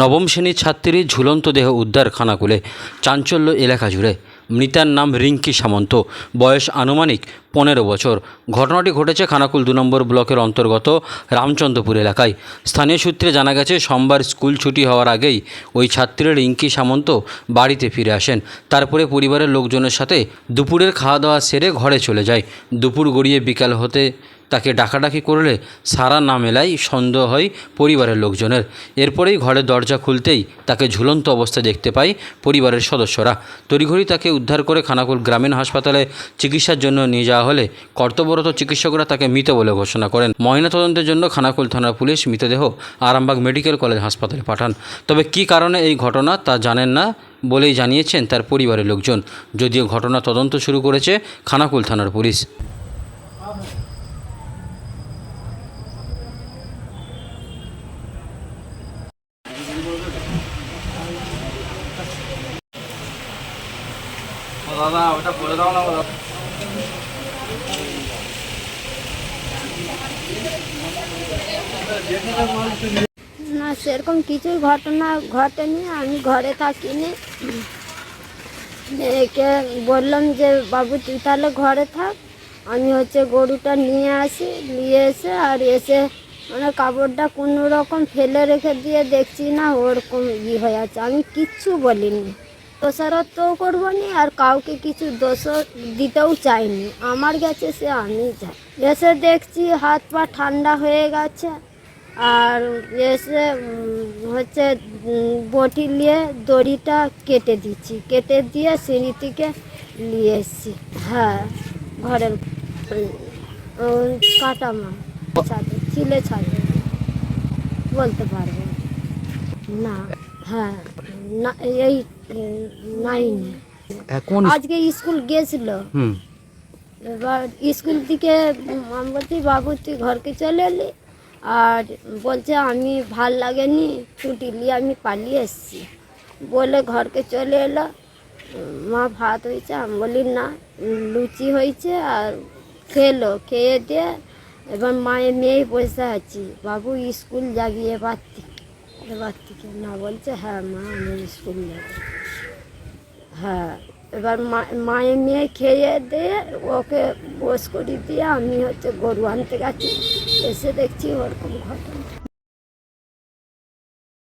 নবম শ্রেণির ছাত্রীর ঝুলন্ত দেহ উদ্ধার খানাকুলে, চাঞ্চল্য এলাকা জুড়ে। মৃতার নাম রিঙ্কি সামন্ত, বয়স আনুমানিক পনেরো বছর। ঘটনাটি ঘটেছে খানাকুল দু নম্বর ব্লকের অন্তর্গত রামচন্দ্রপুর এলাকায়। স্থানীয় সূত্রে জানা গেছে, সোমবার স্কুল ছুটি হওয়ার আগেই ওই ছাত্রী রিঙ্কি সামন্ত বাড়িতে ফিরে আসেন। তারপরে পরিবারের লোকজনের সাথে দুপুরের খাওয়া দাওয়া সেরে ঘরে চলে যায়। দুপুর গড়িয়ে বিকাল হতে তাকে ডাকাডাকি করলে সারা না মেলায় সন্দেহ হয় পরিবারের লোকজনের। এরপরেই ঘরের দরজা খুলতেই তাকে ঝুলন্ত অবস্থায় দেখতে পায় পরিবারের সদস্যরা। তড়িঘড়ি তাকে উদ্ধার করে খানাকুল গ্রামীণ হাসপাতালে চিকিৎসার জন্য নিয়ে যাওয়া হলে কর্তব্যরত চিকিৎসকরা তাকে মৃত বলে ঘোষণা করেন। ময়নাতদন্তের জন্য খানাকুল থানার পুলিশ মৃতদেহ আরামবাগ মেডিকেল কলেজ হাসপাতালে পাঠান। তবে কী কারণে এই ঘটনা তা জানেন না বলেই জানিয়েছেন তার পরিবারের লোকজন। যদিও ঘটনা তদন্ত শুরু করেছে খানাকুল থানার পুলিশ। দাদা, ওটা করে দাও না না, সেরকম কিছুই ঘটনা ঘটেনি। আমি ঘরে থাকিনি। একে বললাম যে, বাবু, তুই তাহলে ঘরে থাক। আমি হচ্ছে গরুটা নিয়ে আসি, নিয়ে এসে আর এসে মানে কাপড়টা কোনো রকম ফেলে রেখে দিয়ে দেখছি না, ওরকম ই হয়ে আছে। আমি কিচ্ছু বলিনি। দোষারত্বও করব নি আর কাউকে কিছু দোষ দিতেও চাইনি আমার গেছে সে আমি যাই। এসে দেখছি হাত পা ঠান্ডা হয়ে গেছে আর এসে হচ্ছে বটি নিয়ে দড়িটা কেটে দিচ্ছি। কেটে দিয়ে সিঁড়ি থেকে নিয়ে এসছি। হ্যাঁ ঘরের উম, ওই কাটা মা ছাদে ছিলে ছাদে। বলতে পারব না হ্যাঁ না এই নাইনে। এখন আজকে স্কুল গেছিল হুম। এবার স্কুল থেকে আমি বলছি বাবু তুই ঘরকে চলে এলি আর বলছে আমি ভালো লাগেনি ছুটি নিয়ে আমি পালিয়ে এসেছি। বলে ঘরকে চলে এলো। মা ভাত হয়েছে আমি বলি না লুচি হয়েছে আর খেলো খেয়ে দিয়ে এবার মায়ের মেয়ে বসে আছি। বাবু স্কুল যাবি এবার থেকে এবার থেকে না বলছে হ্যাঁ মা আমি স্কুল যাব। হ্যাঁ এবার মায়ের মেয়ে খেয়ে দিয়ে ওকে বস করে দিয়ে আমি হচ্ছে গরু আনতে গেছি। এসে দেখছি ওরকম ঘটনা।